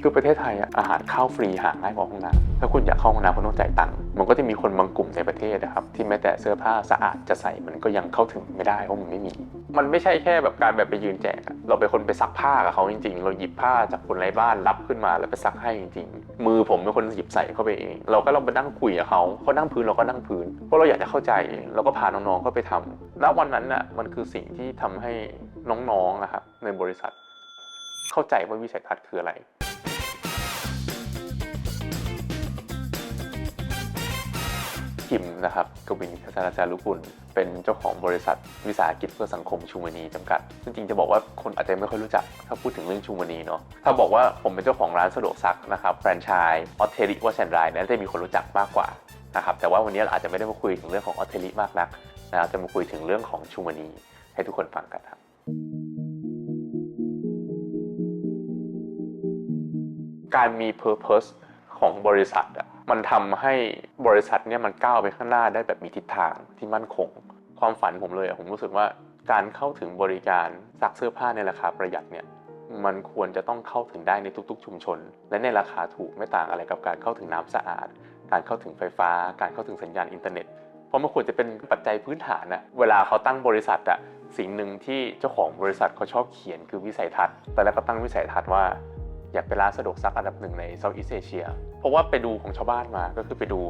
คือประเทศไทยอะอาหารข้าวฟรีหาง่ายกว่าห้องน้ำถ้าคุณอยากเข้าห้องน้ำคุณต้องจ่ายตังค์มันก็จะมีคนบางกลุ่มในประเทศนะครับ ที่แม้แต่เสื้อผ้าสะอาดจะใส่มันก็ยังเข้าถึงไม่ได้เพราะมันไม่มี มันไม่ใช่แค่แบบการแบบไปยืนแจกอะเราเป็นคนไปซักผ้ากับเขาจริง ๆ เราหยิบผ้าจากคนไร้บ้านรับขึ้นมาแล้วไปซักให้จริง ๆ มือผมเป็นคนหยิบใส่เข้าไปเอง เราก็ลองไปนั่งคุยกับเขาเขานั่งพื้นเราก็นั่งพื้นเพราะเราอยากจะเข้าใจเราก็พาน้องๆก็ไปทำณวันนั้นน่ะมันคือสิ่งที่ทำให้น้องๆนะครับในบริษัท เข้าใจว่าวิสัยทัศน์คืออะไร คิมนะครับกวินทัศนจารุกุลเป็นเจ้าของบริษัทวิสาหกิจเพื่อสังคมชูมณีจำกัดจริงๆจะบอกว่าคนอาจจะไม่ค่อยรู้จัก ถ้าพูดถึงเรื่องชูมณีเนาะถ้าบอกว่าผมเป็นเจ้าของร้านสะดวกซักนะครับแฟรนไชส์ออเทริวอชันไรนั้นจะมีคนรู้จักมากกว่านะครับแต่ว่าวันนี้เราอาจจะไม่ได้มาคุยถึงเรื่องของออเทริมากนักนะครับจะมาคุยถึงเรื่องของชูมณีให้ทุกคนฟังกันครับการมี Purpose ของบริษัทอะ มันทำให้บริษัทเนี่ยมันก้าวไปข้างหน้าได้แบบมีทิศทางที่มั่นคง ความฝันผมเลยอะผมรู้สึกว่าการเข้าถึงบริการซักเสื้อผ้าในราคาประหยัดเนี่ยมันควรจะต้องเข้าถึงได้ในทุกๆ ชุมชน และในราคาถูกไม่ต่างอะไรกับการเข้าถึงน้ำสะอาด การเข้าถึงไฟฟ้า การเข้าถึงสัญญาณอินเทอร์เน็ต เพราะมันควรจะเป็นปัจจัยพื้นฐานอะเวลาเขาตั้งบริษัทอะสิ่งหนึ่งที่เจ้าของบริษัทเขาชอบเขียนคือวิสัยทัศน์ แต่แล้วก็ตั้งวิสัยทัศน์ว่า อยากเป็นร้านสะดวกซักอันดับหนึ่งในเซาท์อีสเอเชีย เพราะว่าไปดูของชาวบ้านมา ก็คือไปดู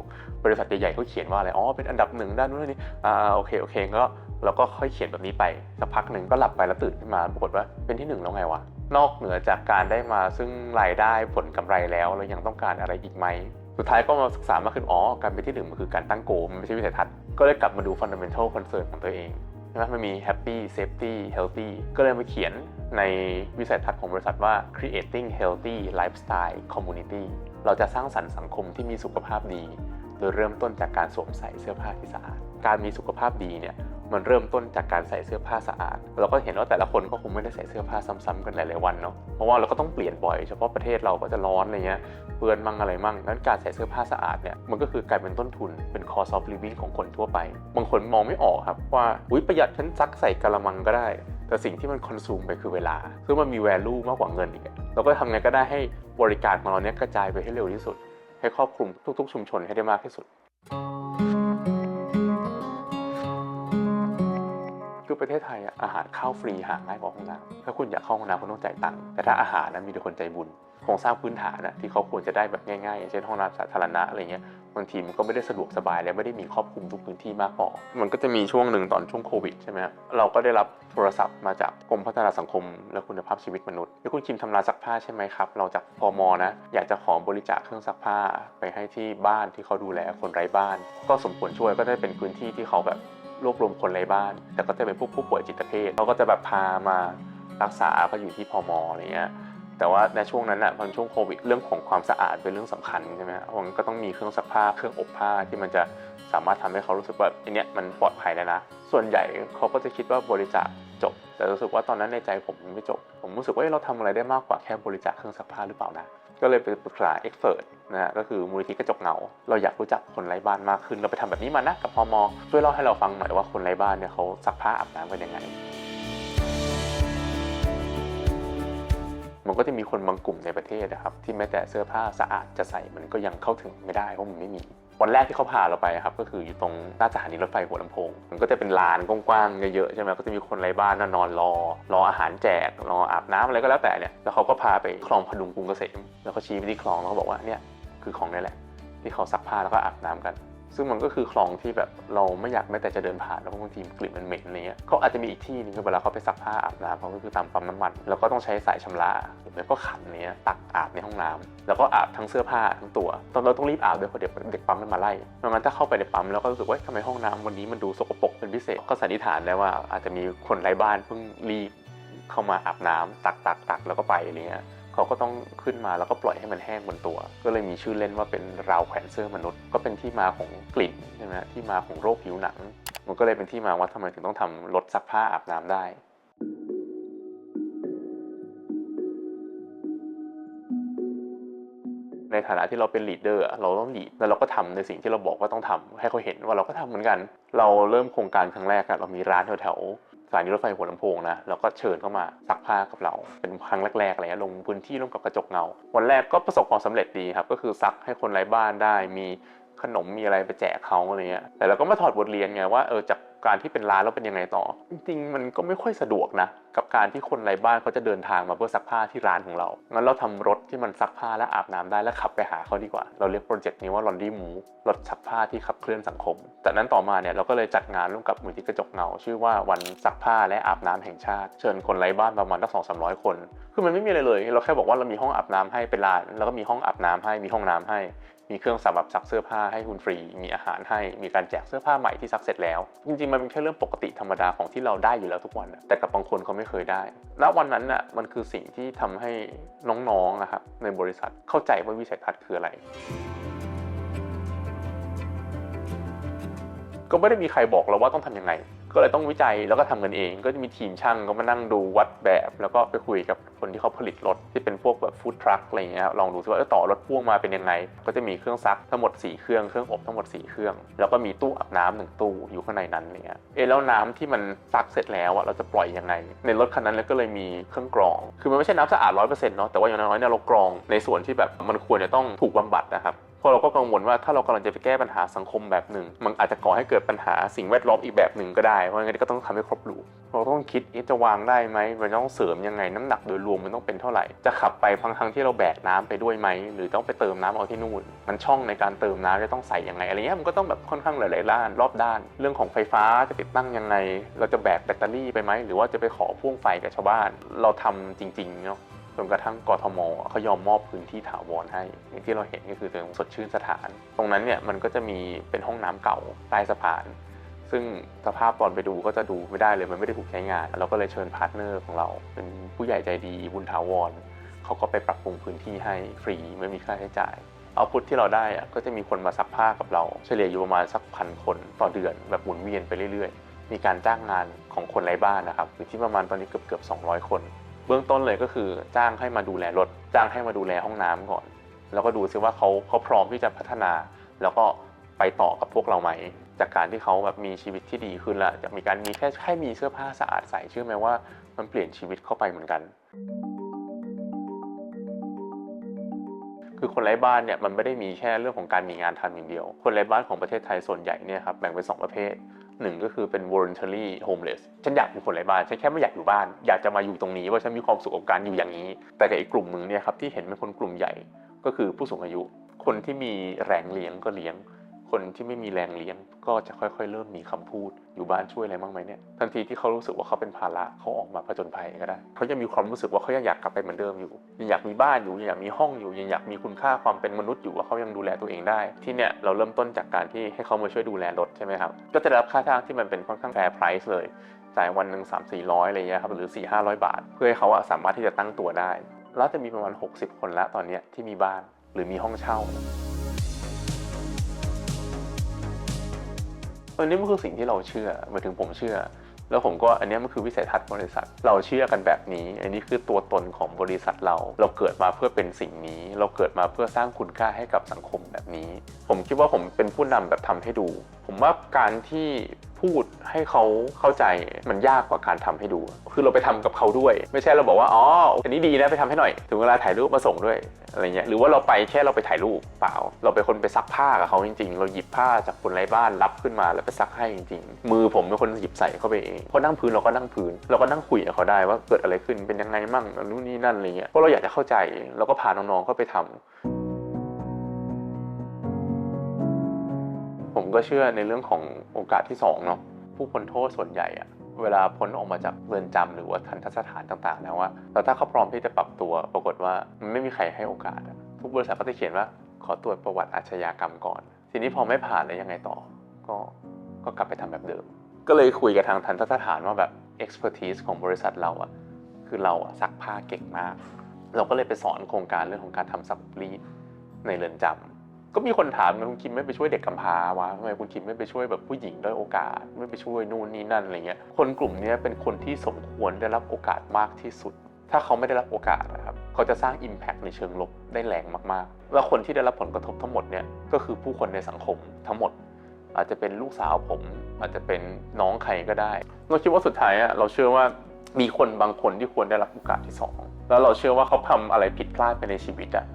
บริษัทใหญ่ๆเขาเขียนว่าอะไร อ๋อ เป็นอันดับหนึ่งด้านนู้นด้านนี้ อ่า โอเค โอเค ก็เราก็ค่อยเขียนแบบนี้ไป สักพักหนึ่งก็หลับไปแล้วตื่นขึ้นมา ปรากฏว่าเป็นที่หนึ่งแล้วไงวะ นอกเหนือจากการได้มาซึ่งรายได้ผลกำไรแล้ว เรายังต้องการอะไรอีกไหม สุดท้ายก็มาศึกษามากขึ้น อ๋อ การเป็นที่หนึ่งมันคือการตั้งโกลมันไม่ใช่วิสัยทัศน์ ก็เลยกลับมาดู fundamental concern ของตัวเอง ใช่ไหมมันมี happy safety healthy ก็เลยมาเขียนในวิสัยทัศน์ของบริษัทว่า creating healthy lifestyle community เราจะสร้างสรรค์สังคมที่มีสุขภาพดี โดยเริ่มต้นจากการสวมใส่เสื้อผ้าที่สะอาด การมีสุขภาพดีเนี่ย มันเริ่มต้นจากการใส่เสื้อผ้าสะอาด เราก็เห็นว่าแต่ละคนก็คงไม่ได้ใส่เสื้อผ้าซ้ำๆกันหลายๆวันเนาะเพราะว่าเราก็ต้องเปลี่ยนบ่อยเฉพาะประเทศเราก็จะร้อนอะไรเงี้ยเปื้อนมั่งอะไรมั่งงั้นการใส่เสื้อผ้าสะอาดเนี่ยมันก็คือกลายเป็นต้นทุนเป็น cost of living ของคนทั่วไป บางคนมองไม่ออกครับว่าอุ้ยประหยัดฉันซักใส่กะละมังก็ได้ แต่สิ่งที่มันคอนซูมไปคือเวลาซึ่งมันมี value มากกว่าเงินอีกเราก็ทำไงก็ได้ให้บริการของเราเนี้ยกระจายไปให้เร็วที่สุด ให้ครอบคลุมทุก ๆ ชุมชนให้ได้มากที่สุด คือประเทศไทยอาหารข้าวฟรีหาง่ายกว่าห้องน้ำถ้าคุณอยากเข้าห้องน้ำคุณต้องจ่ายตังค์แต่ถ้าอาหารนะมีแต่คนใจบุญโครงสร้างพื้นฐานนะที่เขาควรจะได้แบบง่ายๆอย่างเช่นห้องน้ำสาธารณะอะไรเงี้ยบางทีมันก็ไม่ได้สะดวกสบายและไม่ได้มีครอบคลุมทุกพื้นที่มากพอมันก็จะมีช่วงหนึ่งตอนช่วงโควิดใช่ไหมเราก็ได้รับโทรศัพท์มาจากกรมพัฒนาสังคม และคุณภาพชีวิตมนุษย์ที่คุณคิมทำร้านซักผ้าใช่ไหมครับ เราจากพมนะอยากจะขอบริจาคเครื่องซักผ้าไปให้ที่บ้านที่เขาดูแลคนไร้บ้าน ก็สมควรช่วยก็ได้เป็นพื้นที่ที่เขาแบบ รวบรวมคนไร้บ้าน แต่ก็จะเป็นผู้ผู้ป่วยจิตเภทเขาก็จะแบบพามารักษาก็อยู่ที่พมอะไรเงี้ยแต่ว่าในช่วงนั้นอะตอนช่วงโควิดเรื่องของความสะอาดเป็นเรื่องสำคัญใช่ไหมฮะมันก็ต้องมีเครื่องซักผ้าเครื่องอบผ้าที่มันจะสามารถทำให้เขารู้สึกว่าอันเนี้ยมันปลอดภัยแล้วนะ ส่วนใหญ่เขาก็จะคิดว่าบริจาคจบ แต่รู้สึกว่าตอนนั้นในใจผมมันไม่จบ ผมรู้สึกว่าเราทำอะไรได้มากกว่าแค่บริจาคเครื่องซักผ้าหรือเปล่านะ ก็เลยไปปรึกษาเอ็กเ t นะฮะก็คือมูลนิธิกระจกเงาเราอยากรู้จักคนไร้บ้านมากขึ้น เราไปทำแบบนี้มานะกับพมอช่วยเล่าให้เราฟังหน่อยว่าคนไร้บ้านเนี่ยเขาซักผ้าอาบน้ำกันยังไงมันก็จะมีคนบางกลุ่มในประเทศนะครับที่แม้แต่เสื้อผ้าสะอาดจะใส่มันก็ยังเข้าถึงไม่ได้เพราะมันไม่มีวันแรกที่เขาพาเราไปครับก็คืออยู่ตรงหน้าสถานีรถไฟหัวลำโพง มันก็จะเป็นลานกว้างๆเยอะๆใช่ไหมก็จะมีคนไร้บ้านนอนรอ รออาหารแจกรออาบน้ำอะไรก็แล้วแต่เนี่ยแล้วเขาก็พาไปคลองพดุงกรุงเกษมแล้วก็ชี้ไปที่คลองแล้วก็บอกว่าเนี่ย คือของนี่แหละ ที่เขาซักผ้าแล้วก็อาบน้ำกัน ซึ่งมันก็คือคลองที่แบบเราไม่อยากแม้แต่จะเดินผ่านแล้วเพราะบางทีกลิ่นมันเหม็นอะไรเงี้ยเขาอาจจะมีอีกที่นึงคือเวลาเขาไปซักผ้าอาบน้ำเขาก็คือตามปั๊มน้ำมัน แล้วก็ต้องใช้สายชำระหรือไม่ก็ขันเนี้ยตักอาบในห้องน้ำแล้วก็อาบทั้งเสื้อผ้าทั้งตัว ตอนเราต้องรีบอาบด้วยเพราะเดี๋ยวเด็กปั๊มมันมาไล่ดังนั้นถ้าเข้าไปในปั๊มแล้วก็รู้สึกว่าทำไมห้องน้ำวันนี้มันดูสกปรกเป็นพิเศษก็สันนิษฐานได้ว่าอาจจะมีคนไร้บ้านเพิ่งรีบเข้ามาอาบน้ำตักตักตักแล้วก็ไปอะไรเงี้ย เขาก็ต้องขึ้นมาแล้วก็ปล่อยให้มันแห้งบนตัว ก็เลยมีชื่อเล่นว่าเป็นราวแขวนเสื้อมนุษย์ ก็เป็นที่มาของกลิ่นใช่ไหมที่มาของโรคผิวหนัง มันก็เลยเป็นที่มาว่าทำไมถึงต้องทำรถซักผ้าอาบน้ำได้ในฐานะที่เราเป็นลีดเดอร์เราต้องลีดแล้วเราก็ทำในสิ่งที่เราบอกว่าต้องทำให้เขาเห็นว่าเราก็ทำเหมือนกัน เราเริ่มโครงการครั้งแรกอะเรามีร้านแถวๆ ถานีรถไฟหัวลำโพงนะเราก็เชิญเข้ามาซักผ้ากับเรา เป็นครั้งแรกๆอะไรเงี้ยลงพื้นที่ร่วมกับกระจกเงา วันแรกก็ประสบความสำเร็จดีครับ ก็คือซักให้คนไร้บ้านได้มีขนมมีอะไรไปแจกเขาอะไรเงี้ยแต่เราก็มาถอดบทเรียนไงว่าเออจาก การที่เป็นร้านแล้วเป็นยังไงต่อ จริงๆ มันก็ไม่ค่อยสะดวกนะ กับการที่คนไร้บ้านเขาจะเดินทางมาเพื่อซักผ้าที่ร้านของเรา งั้นเราทำรถที่มันซักผ้าและอาบน้ำได้แล้วขับไปหาเขาดีกว่า เราเรียกโปรเจกต์นี้ว่า Laundry Move รถซักผ้าที่ขับเคลื่อนสังคม จากนั้นต่อมาเนี่ยเราก็เลยจัดงานร่วมกับมูลที่กระจกเงา ชื่อว่าวันซักผ้าและอาบน้ำแห่งชาติ เชิญคนไร้บ้านประมาณตั้งสองสามร้อยคน คือมันไม่มีอะไรเลย เราแค่บอกว่าเรามีห้องอาบน้ำให้เป็นลาน แล้วก็มีห้องอาบน้ำให้ มีห้องน้ำให้ มีเครื่องสำหรับซักเสื้อผ้าให้คุณฟรี มีอาหารให้ มีการแจกเสื้อผ้าใหม่ที่ซักเสร็จแล้ว จริงๆ มันเป็นแค่เรื่องปกติธรรมดาของที่เราได้อยู่แล้วทุกวันนะแต่กับบางคนเขาไม่เคยได้ ณ วันนั้นน่ะ มันคือสิ่งที่ทำให้น้องๆนะครับในบริษัทเข้าใจว่าวิสัยทัศน์คืออะไรก็ไม่ได้มีใครบอกเราว่าต้องทำยังไง ก็เลยต้องวิจัยแล้วก็ทำกันเอง ก็จะมีทีมช่างก็มานั่งดูวัดแบบ แล้วก็ไปคุยกับคนที่เขาผลิตรถที่เป็นพวกแบบฟู้ดทรัคอะไรเงี้ยลองดูซิว่าต่อรถพ่วงมาเป็นยังไง ก็จะมีเครื่องซักทั้งหมด 4 เครื่องเครื่องอบทั้งหมด 4 เครื่อง แล้วก็มีตู้อาบน้ำหนึ่งตู้อยู่ข้างในนั้นเนี่ยเออแล้วน้ำที่มันซักเสร็จแล้วอะเราจะปล่อยยังไง ในรถคันนั้นแล้วก็เลยมีเครื่องกรอง คือมันไม่ใช่น้ำสะอาดร้อยเปอร์เซ็นต์เนาะแต่ว่าอย่างน้อยเนี่ยเรากรองในส่วนที่แบบมันควรจะต้องถูกบำบัดนะครับ พราะเราก็กังวลว่าถ้าเรากำลังจะไปแก้ปัญหาสังคมแบบหนึ่ง มันอาจจะก่อให้เกิดปัญหาสิ่งแวดล้อมอีกแบบหนึ่งก็ได้ เพราะงั้นก็ต้องทำให้ครบรูปเราต้องคิดจะวางได้ไหมมันต้องเสริมยังไงน้ำหนักโดยรวมมันต้องเป็นเท่าไหร่ จะขับไปพังทั้งที่เราแบกน้ำไปด้วยไหม หรือต้องไปเติมน้ำเอาที่นู่น มันช่องในการเติมน้ำจะต้องใส่ยังไงอะไรเงี้ยมันก็ต้องแบบค่อนข้างหลายๆด้านรอบด้าน เรื่องของไฟฟ้าจะติดตั้งยังไง เราจะแบกแบตเตอรี่ไปไหมหรือว่าจะไปขอพ่วงไฟกับชาวบ้าน เราทำจริงๆเนาะ จนกระทั่งกทมเขายอมมอบพื้นที่ถาวรให้อย่างที่เราเห็นก็คือตรงสดชื่นสถาน ตรงนั้นเนี่ยมันก็จะมีเป็นห้องน้ำเก่าใต้สะพาน ซึ่งสภาพตอนไปดูก็จะดูไม่ได้เลยมันไม่ได้ถูกใช้งาน เราก็เลยเชิญพาร์ทเนอร์ของเรา เป็นผู้ใหญ่ใจดีบุญถาวรเขาก็ไปปรับปรุงพื้นที่ให้ฟรีไม่มีค่าใช้จ่ายเอาพุทที่เราได้ก็จะมีคนมาซักผ้ากับเรา เฉลี่ยอยู่ประมาณสักพันคนต่อเดือนแบบหมุนเวียนไปเรื่อยๆ มีการจ้างงานของคนไร้บ้านนะครับอยู่ที่ประมาณตอนนี้เกือบเกือบ200 คน เบื้องต้นเลยก็คือจ้างให้มาดูแลรถ จ้างให้มาดูแลห้องน้ำก่อน แล้วก็ดูซิว่าเขาเขาพร้อมที่จะพัฒนา แล้วก็ไปต่อกับพวกเราไหม จากการที่เขาแบบมีชีวิตที่ดีขึ้นล้วจะมีการมีแค่แค่มีเสื้อผ้าสะอาดใส่เชื่อไหมว่ามันเปลี่ยนชีวิตเข้าไปเหมือนกัน คือคนไร้บ้านเนี่ยมันไม่ได้มีแค่เรื่องของการมีงานทำอย่างเดียว คนไร้บ้านของประเทศไทยส่วนใหญ่เนี่ยครับแบ่งเป็นสองประเภท หนึ่งก็คือเป็น voluntary homeless ฉันอยากเป็นคนไร้บ้าน ฉันแค่ไม่อยากอยู่บ้าน อยากจะมาอยู่ตรงนี้ว่าฉันมีความสุขกับการอยู่อย่างนี้ แต่กับอีกกลุ่มหนึ่งเนี่ยครับที่เห็นเป็นคนกลุ่มใหญ่ก็คือผู้สูงอายุ คนที่มีแรงเลี้ยงก็เลี้ยง คนที่ไม่มีแรงเลี้ยง ก็จะค่อยๆ เริ่มมีคำพูด อยู่บ้านช่วยอะไรบ้างไหมเนี่ยทันทีที่เขารู้สึกว่าเขาเป็นภาระเขาออกมาผจญภัยก็ได้เขายังมีความรู้สึกว่าเขายังอยากกลับไปเหมือนเดิมอยู่ยังอยากมีบ้านอยู่ยังอยากมีห้องอยู่ยังอยากมีคุณค่าความเป็นมนุษย์อยู่ว่าเขายังดูแลตัวเองได้ ที่เนี่ยเราเริ่มต้นจากการที่ให้เขามาช่วยดูแลรถใช่ไหมครับก็จะได้รับค่าจ้างที่มันเป็นค่อนข้างแฟร์ไพรซ์เลยจ่ายวันหนึ่งสามสี่ร้อยอะไรเงี้ยครับหรือสี่ห้าร้อยบาท เพื่อให้เขาสามารถที่จะตั้งตัวได้ แล้วจะมีประมาณ 60 คนละตอนนี้ที่มีบ้านหรือมีห้องเช่า อันนี้มันคือสิ่งที่เราเชื่อหมายถึงผมเชื่อ แล้วผมก็อันนี้มันคือวิสัยทัศน์บริษัท เราเชื่อกันแบบนี้ อันนี้คือตัวตนของบริษัทเรา เราเกิดมาเพื่อเป็นสิ่งนี้ เราเกิดมาเพื่อสร้างคุณค่าให้กับสังคมแบบนี้ ผมคิดว่าผมเป็นผู้นำแบบทำให้ดูผมว่าการที่พูดให้เขาเข้าใจมันยากกว่าการทำให้ดู คือเราไปทำกับเขาด้วย ไม่ใช่เราบอกว่าอ๋ออันนี้ดีนะไปทำให้หน่อย ถึงเวลาถ่ายรูปมาส่งด้วยอะไรเงี้ยหรือว่าเราไปแค่เราไปถ่ายรูปเปล่า เราเป็นคนไปซักผ้ากับเขาจริงๆ เราหยิบผ้าจากคนไร้บ้านรับขึ้นมาแล้วไปซักให้จริงๆ มือผมเป็นคนหยิบใส่เข้าไปเองพอนั่งพื้นเราก็นั่งพื้น เราก็นั่งคุยกับเขาได้ว่าเกิดอะไรขึ้นเป็นยังไงมั่งนู่นนี่นั่นอะไรเงี้ยเพราะเราอยากจะเข้าใจเราก็พาน้องๆเข้าไปทำ ผมก็เชื่อในเรื่องของโอกาสที่สองเนาะผู้พ้นโทษส่วนใหญ่อะเวลาพ้นออกมาจากเรือนจำหรือว่าทันทสถานต่างๆแล้วว่าแต่ถ้าเขาพร้อมที่จะปรับตัว ปรากฏว่ามันไม่มีใครให้โอกาสทุกบริษัทก็จะเขียนว่าขอตรวจประวัติอาชญากรรมก่อน ทีนี้พอไม่ผ่านแล้วยังไงต่อ ก็ก็กลับไปทำแบบเดิม ก็เลยคุยกับทางทันทสถานว่าแบบ expertise ของบริษัทเราอะคือเราอะซักผ้าเก่งมาก เราก็เลยไปสอนโครงการเรื่องของการทำซักรีดในเรือนจำ ก็มีคนถามนคุณคิมไม่ไปช่วยเด็กกำพร้าวะทำไมคุณคิมไม่ไปช่วยแบบผู้หญิงด้อยโอกาส ไม่ไปช่วยนู่นนี่นั่นอะไรเงี้ยคนกลุ่มนี้เป็นคนที่สมควรได้รับโอกาสมากที่สุด ถ้าเขาไม่ได้รับโอกาสนะครับเขาจะสร้าง Impact ในเชิงลบได้แรงมากๆ แล้วคนที่ได้รับผลกระทบทั้งหมดเนี่ยก็คือผู้คนในสังคมทั้งหมด อาจจะเป็นลูกสาวผม อาจจะเป็นน้องใครก็ได้เราคิดว่าสุดท้ายอะเราเชื่อว่ามีคนบางคนที่ควรได้รับโอกาสที่สองแล้วเราเชื่อว่าเขาทำอะไรผิดพลาดไปในชีวิตอะ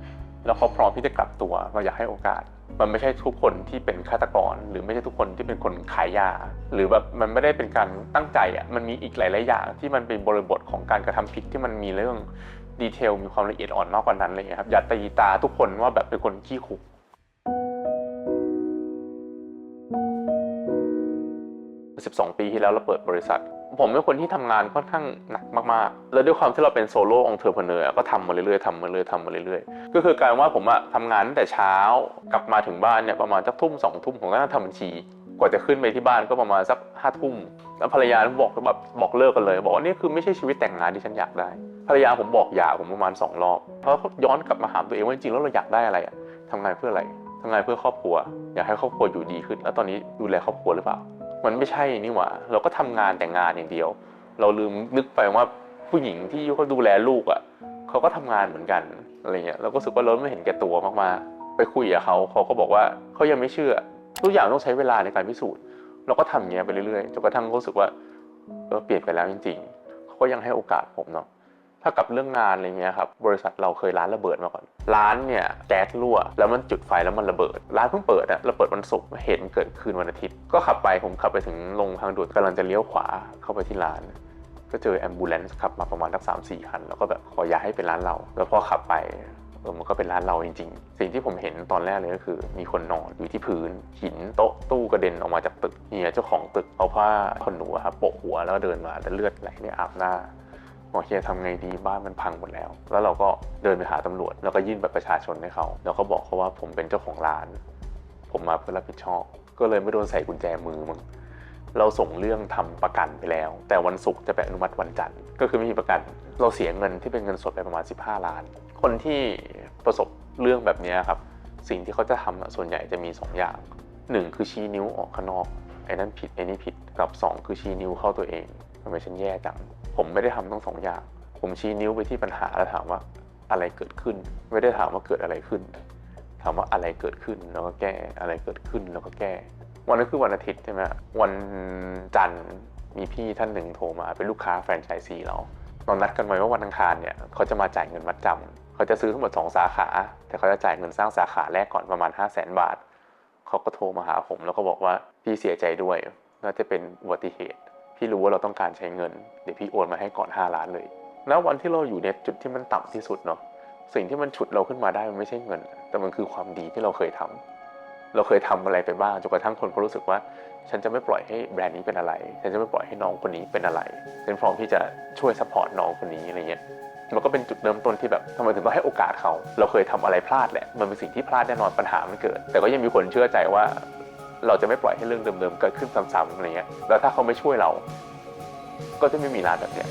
แล้วเขาพร้อมที่จะกลับตัวเราอยากให้โอกาส มันไม่ใช่ทุกคนที่เป็นฆาตกร หรือไม่ใช่ทุกคนที่เป็นคนขายยา หรือแบบมันไม่ได้เป็นการตั้งใจอะมันมีอีกหลายๆอย่างที่มันเป็นบริบทของการกระทำผิดที่มันมีเรื่องดีเทลมีความละเอียดอ่อนมากกว่านั้นอะไรเลยครับอย่าตีตาทุกคนว่าแบบเป็นคนขี้คุก12 ปีที่แล้วเราเปิดบริษัท ผมเป็นคนที่ทำงานค่อนข้างหนักมากๆ แล้วด้วยความที่เราเป็นโซโล่องเทอร์เพเนอร์ก็ทำมาเรื่อยๆทำมาเรื่อยๆทำมาเรื่อยๆ ก็คือการว่าผมอะทำงานตั้งแต่เช้ากลับมาถึงบ้านเนี่ยประมาณสักทุ่มสองทุ่มผมก็นั่งทำบัญชี กว่าจะขึ้นไปที่บ้านก็ประมาณสักห้าทุ่มแล้วภรรยาบอกแบบบอกเลิกกันเลย บอกว่านี่คือไม่ใช่ชีวิตแต่งงานที่ฉันอยากได้ ภรรยาผมบอกหย่าผมประมาณสองรอบ เพราะย้อนกลับมาถามตัวเองว่าจริงๆแล้วเราอยากได้อะไรอะทำงานเพื่ออะไรทำงานเพื่อครอบครัว อยากให้ครอบครัวอยู่ดีขึ้น แล้วตอนนี้ดูแลครอบครัวหรือเปล่า มันไม่ใช่นี่หว่า เราก็ทำงานแต่งานอย่างเดียว เราลืมนึกไปว่าผู้หญิงที่เขาดูแลลูกอะเขาก็ทำงานเหมือนกันอะไรเงี้ยเราก็รู้สึกว่าเราไม่เห็นแก่ตัวมากๆไปคุยกับเขาเขาก็บอกว่าเขายังไม่เชื่อทุกอย่างต้องใช้เวลาในการพิสูจน์ เราก็ทำอย่างเงี้ยไปเรื่อยๆจนกระทั่งรู้สึกว่าเออเปลี่ยนไปแล้วจริงๆเขาก็ยังให้โอกาสผมเนาะ ถ้ากับเรื่องงานอะไรเงี้ยครับบริษัทเราเคยร้านระเบิดมาก่อน ร้านเนี่ยแก๊สรั่ว แล้วมันจุดไฟแล้วมันระเบิด ร้านเพิ่งเปิดอะเราเปิดวันศุกร์เห็นเกิดคืนวันอาทิตย์ ก็ขับไปผมขับไปถึงลงทางด่วนกำลังจะเลี้ยวขวาเข้าไปที่ร้านก็เจอแอมบูเลนซ์ขับมาประมาณสักสามสี่คัน แล้วก็แบบขอย้ายให้เป็นร้านเรา แล้วพอขับไปเออมันก็เป็นร้านเราจริง ๆ สิ่งที่ผมเห็นตอนแรกเลยก็คือ มีคนนอนอยู่ที่พื้น หินโต๊ะตู้กระเด็นออกมาจากตึกเฮียเจ้าของตึกเอาผ้าขนหนูครับโปะหัวแล้วก็เดินมาแล้วเลือดไหลเนี่ยอาบหน้า บอกเฮียทำไงดีบ้านมันพังหมดแล้ว แล้วเราก็เดินไปหาตำรวจ แล้วก็ยื่นบัตรประชาชนให้เขา แล้วก็บอกเขาว่าผมเป็นเจ้าของร้าน ผมมาเพื่อรับผิดชอบ ก็เลยไม่โดนใส่กุญแจมือมึงเราส่งเรื่องทำประกันไปแล้ว แต่วันศุกร์จะไปอนุมัติวันจันทร์ก็คือไม่มีประกัน เราเสียเงินที่เป็นเงินสดไปประมาณ 15 ล้าน คนที่ประสบเรื่องแบบนี้ครับ สิ่งที่เขาจะทำอะส่วนใหญ่จะมี 2 อย่าง 1 คือชี้นิ้วออกข้างนอกไอ้นั่นผิดไอ้นี่ผิดกับ 2 คือชี้นิ้วเข้าตัวเองทำไมฉันแย่จัง ผมไม่ได้ทำทั้งสองอย่าง ผมชี้นิ้วไปที่ปัญหาแล้วถามว่าอะไรเกิดขึ้น ไม่ได้ถามว่าเกิดอะไรขึ้น ถามว่าอะไรเกิดขึ้นแล้วก็แก้อะไรเกิดขึ้นแล้วก็แก้ วันนั้นคือวันอาทิตย์ใช่ไหมวันจันทร์มีพี่ท่านหนึ่งโทรมาเป็นลูกค้าแฟรนไชส์ซีเราเรานัดกันไว้ว่าวันอังคารเนี่ยเขาจะมาจ่ายเงินมัดจำเขาจะซื้อทั้งหมด 2 สาขา แต่เขาจะจ่ายเงินสร้างสาขาแรกก่อนประมาณ 5 0 0แสนบาท เขาก็โทรมาหาผมแล้วก็บอกว่าพี่เสียใจด้วยน่าจะเป็นอุบัติเหตุ พี่รู้ว่าเราต้องการใช้เงิน เดี๋ยวพี่โอนมาให้ก่อน 5 ล้านเลยณวันที่เราอยู่ในจุดที่มันต่ำที่สุดเนาะ สิ่งที่มันฉุดเราขึ้นมาได้มันไม่ใช่เงิน แต่มันคือความดีที่เราเคยทำเราเคยทำอะไรไปบ้างจนกระทั่งคนเขารู้สึกว่า ฉันจะไม่ปล่อยให้แบรนด์นี้เป็นอะไร ฉันจะไม่ปล่อยให้น้องคนนี้เป็นอะไร ฉันพร้อมที่จะช่วยซัพพอร์ตน้องคนนี้อะไรเงี้ย มันก็เป็นจุดเริ่มต้นที่แบบทำไมถึงต้องให้โอกาสเขา เราเคยทำอะไรพลาดแหละ มันเป็นสิ่งที่พลาดแน่นอนปัญหามันเกิด แต่ก็ยังมีคนเชื่อใจว่า เราจะไม่ปล่อยให้เรื่องเดิมๆเกิดขึ้นซ้ำๆอะไรเงี้ยแล้วถ้าเขาไม่ช่วยเรา ก็จะไม่มีร้านแบบเนี้ย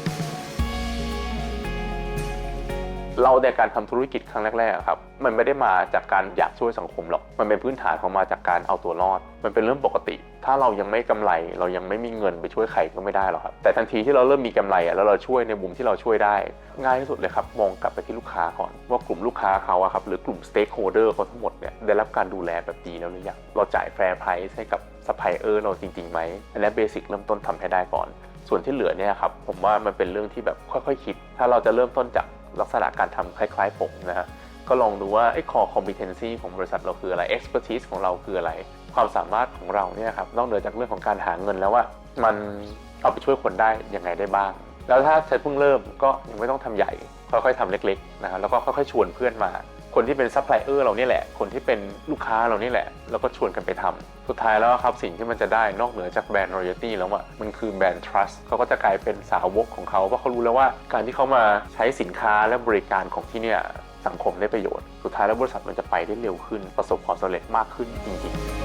เราในการทำธุรกิจครั้งแรกๆครับมันไม่ได้มาจากการอยากช่วยสังคมหรอก มันเป็นพื้นฐานของมาจากการเอาตัวรอด มันเป็นเรื่องปกติ ถ้าเรายังไม่กำไร เรายังไม่มีเงินไปช่วยใครก็ไม่ได้หรอกครับแต่ทันทีที่เราเริ่มมีกำไรแล้วเราช่วยในมุมที่เราช่วยได้ ง่ายที่สุดเลยครับมองกลับไปที่ลูกค้าก่อน ว่ากลุ่มลูกค้าเขาอะครับหรือกลุ่มสเต็กโฮเดอร์เขาทั้งหมดเนี่ยได้รับการดูแลแบบดีแล้วหรือยังเราจ่ายแฟร์ไพรส์ให้กับซัพพลายเออร์เราจริงๆไหมอันนี้เบสิกเริ่มต้นทำให้ได้ก่อนส่วนที่เหลือเนี่ยครับผมว่ามันเป็นเรื่องที่แบบค่อยๆคิด ถ้าเราจะเริ่มต้นจาก ลักษณะการทำคล้ายๆผมนะฮะก็ลองดูว่าไอ้ core competency ของบริษัทเราคืออะไร expertise ของเราคืออะไร ความสามารถของเราเนี่ยครับนอกเหนือจากเรื่องของการหาเงินแล้วว่า มันเอาไปช่วยคนได้ยังไงได้บ้าง แล้วถ้าเซตเพิ่งเริ่มก็ยังไม่ต้องทำใหญ่ ค่อยๆทำเล็กๆนะครับแล้วก็ค่อยๆชวนเพื่อนมา คนที่เป็นซัพพลายเออร์เรานี่แหละ คนที่เป็นลูกค้าเรานี่แหละ แล้วก็ชวนกันไปทำสุดท้ายแล้วครับสิ่งที่มันจะได้นอกเหนือจากแบรนด์รอยัลตี้แล้วอะมันคือแบรนด์ trust เขาก็จะกลายเป็นสาวกของเขาเพราะเขารู้แล้วว่าการที่เขามาใช้สินค้าและบริการของที่เนี่ยสังคมได้ประโยชน์ สุดท้ายแล้วบริษัทมันจะไปได้เร็วขึ้น ประสบความสำเร็จมากขึ้นจริงๆ